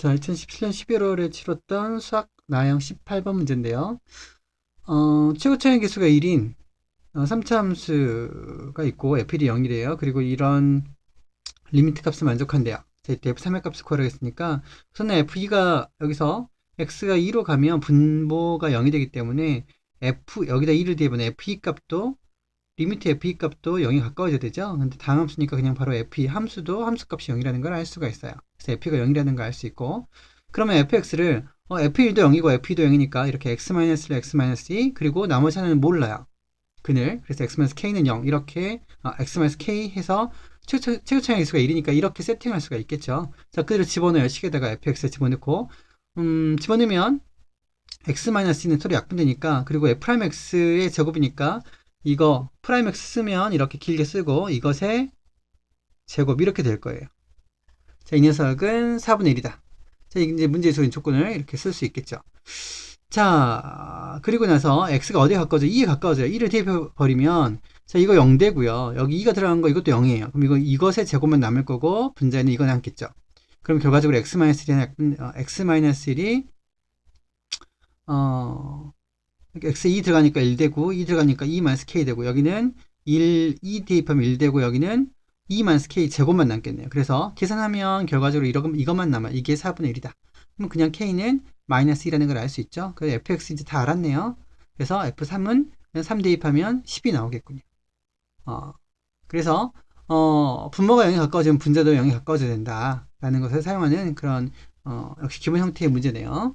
자, 2017년 11월에 치렀던 수학 나형 18번 문제인데요. 어, 최고 차이 기수가 1인 어, 3차 함수가 있고 fd 0이래요. 그리고 이런 리미트 값을 만족한대요. 자, 이때 f3의 값을 구하라겠으니까 우선은 f2가 여기서 x가 2로 가면 분모가 0이 되기 때문에 f 여기다 2를 대면 f2 값도 리미트 f2 값도 0이 가까워져야 되죠. 근데 다음 함수니까 그냥 바로 f2 함수도 함수 값이 0이라는 걸 알 수가 있어요. 그래서 f가 0이라는 걸 알 수 있고 그러면 fx를 어, f1도 0이고 f2도 0이니까 이렇게 x-를 x-2 그리고 나머지 하나는 몰라요. 그늘 그래서 x-k는 0 이렇게 어, x-k 해서 최고, 차이 수가 1이니까 이렇게 세팅할 수가 있겠죠. 자 그대로 집어넣어요. 식에다가 fx를 집어넣고 음, 집어넣으면 x-는 서로 약분되니까 그리고 f'x의 제곱이니까 이거 프라임 x 쓰면 이렇게 길게 쓰고 이것의 제곱 이렇게 될 거예요. 자, 이 녀석은 4분의 1이다. 자, 이제 문제의 소인 조건을 이렇게 쓸 수 있겠죠. 자, 그리고 나서 x가 어디에 가까워져? 2에 가까워져요. 2를 대입해버리면, 자, 이거 0 되고요. 여기 2가 들어간 거 이것도 0이에요. 그럼 이거, 이것의 제곱만 남을 거고, 분자에는 이거 남겠죠. 그럼 결과적으로 x-1이, 어, x-1이, 어, x 2 들어가니까 1 되고, 2 들어가니까 2 마이너스 k 되고, 여기는 1, 2 대입하면 1 되고, 여기는 2 마이너스 k 제곱만 남겠네요. 그래서 계산하면 결과적으로 이것만 남아. 이게 4분의 1이다. 그럼 그냥 k는 마이너스 2라는 걸 알 수 있죠. 그래서 fx 이제 다 알았네요. 그래서 f3은 3 대입하면 10이 나오겠군요. 어, 그래서 어, 분모가 0에 가까워지면 분자도 0에 가까워져야 된다. 라는 것을 사용하는 그런 어, 역시 기본 형태의 문제네요.